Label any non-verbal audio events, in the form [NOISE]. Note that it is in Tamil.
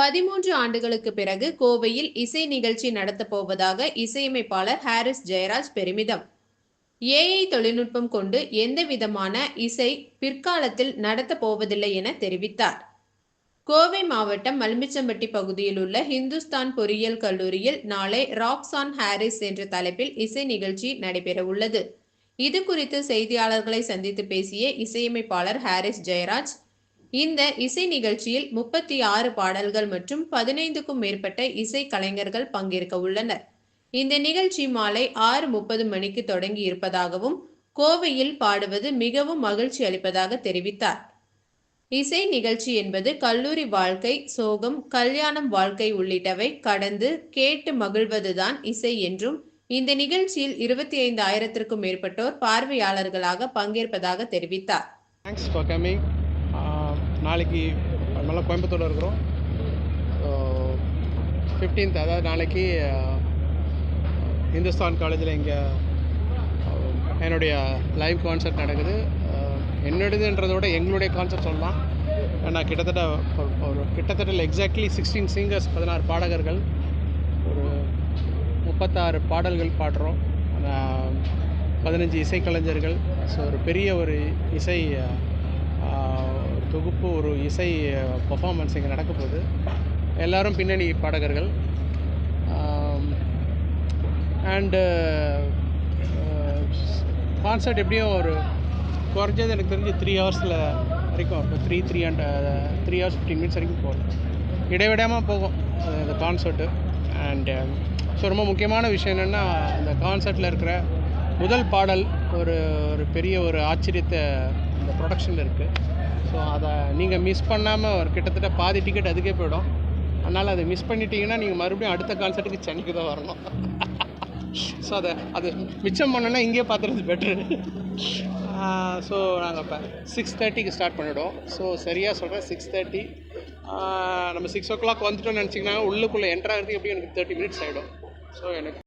பதிமூன்று ஆண்டுகளுக்கு பிறகு கோவையில் இசை நிகழ்ச்சி நடத்தப் போவதாக இசையமைப்பாளர் ஹாரிஸ் ஜெயராஜ் பெருமிதம். ஏஐ தொழில்நுட்பம் கொண்டு எந்த விதமான இசை பிற்காலத்தில் நடத்தப் போவதில்லை என தெரிவித்தார். கோவை மாவட்டம் மல்மிச்சம்பட்டி பகுதியில் உள்ள ஹிந்துஸ்தான் பொறியியல் கல்லூரியில் நாளை ராக்ஸ் ஆன் ஹாரிஸ் என்ற தலைப்பில் இசை நிகழ்ச்சி நடைபெற உள்ளது இது குறித்து செய்தியாளர்களை சந்தித்து பேசிய இசையமைப்பாளர் ஹாரிஸ் ஜெயராஜ் இந்த இசை நிகழ்ச்சியில் முப்பத்தி ஆறு பாடல்கள் மற்றும் பதினைந்துக்கும் மேற்பட்ட இசை கலைஞர்கள் பங்கேற்க உள்ளனர். இந்த நிகழ்ச்சி மாலை ஆறு முப்பது மணிக்கு தொடங்கி இருப்பதாகவும் கோவையில் பாடுவது மிகவும் மகிழ்ச்சி அளிப்பதாக தெரிவித்தார். இசை நிகழ்ச்சி என்பது கல்லூரி வாழ்க்கை சோகம் கல்யாணம் வாழ்க்கை உள்ளிட்டவை கடந்து கேட்டு மகிழ்வதுதான் இசை என்றும் இந்த நிகழ்ச்சியில் இருபத்தி ஐந்து ஆயிரத்திற்கும் மேற்பட்டோர் பார்வையாளர்களாக பங்கேற்பதாக தெரிவித்தார். நாளைக்கு நம்மளாம் கோயம்புத்தூரில் இருக்கிறோம். ஃபிஃப்டீன்த் அதாவது நாளைக்கு இந்துஸ்தான் காலேஜில் இங்கே என்னுடைய லைவ் கான்சர்ட் நடக்குது. ஆஹ், விட எங்களுடைய கான்சர்ட் சொல்லலாம். ஏன்னா கிட்டத்தட்ட ஒரு- கிட்டத்தட்ட எக்ஸாக்ட்லி சிக்ஸ்டீன் சிங்கர்ஸ் பதினாறு பாடகர்கள் ஒரு முப்பத்தாறு பாடல்கள் பாடுறோம். பதினஞ்சு இசைக்கலைஞர்கள். ஸோ ஒரு பெரிய ஒரு இசை தொகுப்பு ஒரு இசை பர்ஃபாமன்ஸ் இங்கே நடக்க போகுது. பின்னணி பாடகர்கள். அண்டு கான்சர்ட் எப்படியும் ஒரு குறைஞ்சது எனக்கு தெரிஞ்சு த்ரீ ஹவர்ஸில் வரைக்கும் இப்போ three three and three hours fifteen minutes வரைக்கும் போகும். இடைவிடாமல் போகும் அந்த கான்சர்ட்டு அண்டு ஸோ ரொம்ப முக்கியமான விஷயம் என்னென்னா அந்த கான்சர்ட்டில் இருக்கிற முதல் பாடல் ஒரு ஒரு பெரிய ஒரு ஆச்சரியத்தை இந்த ப்ரொடக்ஷனில் இருக்குது ஸோ அதை நீங்கள் மிஸ் பண்ணாமல் ஒரு கிட்டத்தட்ட பாதி டிக்கெட் அதுக்கே போயிடும். அதனால் அதை மிஸ் பண்ணிட்டீங்கன்னா நீங்கள் மறுபடியும் அடுத்த கான்சர்ட்டுக்கு சென்னைக்கு தான் வரணும். [LAUGHS] ஸோ அதை அது மிச்சம் பண்ணோன்னா இங்கேயே பார்த்துறது பெட்ரு ஸோ நாங்கள் இப்போ சிக்ஸ் தேர்ட்டிக்கு ஸ்டார்ட் பண்ணிவிடுவோம் ஸோ சரியாக சொல்கிறேன் சிக்ஸ் தேர்ட்டி நம்ம சிக்ஸ் ஓ கிளாக் வந்துட்டோம்னு நினச்சிங்கன்னா உள்ளுக்குள்ளே என்ட்ராகிறதுக்கு எப்படியும் எனக்கு தேர்ட்டி மினிட்ஸ் ஆகிடும் ஸோ எனக்கு